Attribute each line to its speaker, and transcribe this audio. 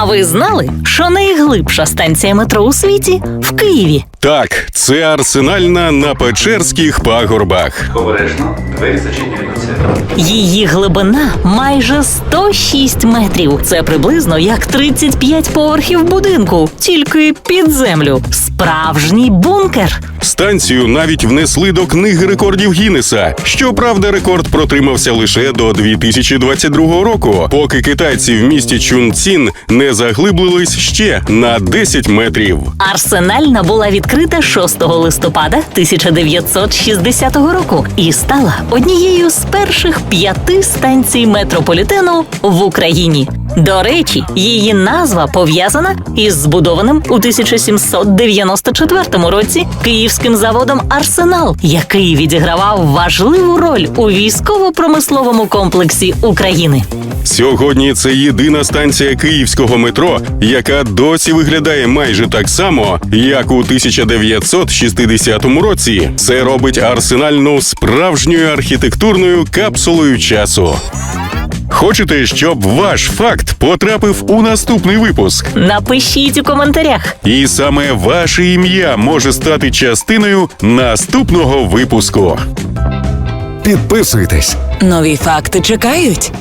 Speaker 1: А ви знали, що найглибша станція метро у світі в Києві?
Speaker 2: Так, це арсенальна на Печерських пагорбах.
Speaker 3: Обережно, двері зачиняються.
Speaker 1: Її глибина майже 106 метрів. Це приблизно як 35 поверхів будинку, тільки під землю. Справжній бункер.
Speaker 2: Станцію навіть внесли до книги рекордів Гіннеса. Щоправда, рекорд протримався лише до 2022 року, поки китайці в місті Чунцін не заглиблились ще на 10 метрів.
Speaker 1: Арсенальна була відкрита 6 листопада 1960 року і стала однією з перших п'яти станцій метрополітену в Україні. До речі, її назва пов'язана із збудованим у 1794 році київським заводом Арсенал, який відігравав важливу роль у військово-промисловому комплексі України.
Speaker 2: Сьогодні це єдина станція київського метро, яка досі виглядає майже так само, як у 1960 році. Це робить арсенальну справжньою архітектурною капсулою часу. Хочете, щоб ваш факт потрапив у наступний випуск?
Speaker 1: Напишіть у коментарях.
Speaker 2: І саме ваше ім'я може стати частиною наступного випуску.
Speaker 4: Підписуйтесь.
Speaker 5: Нові факти чекають.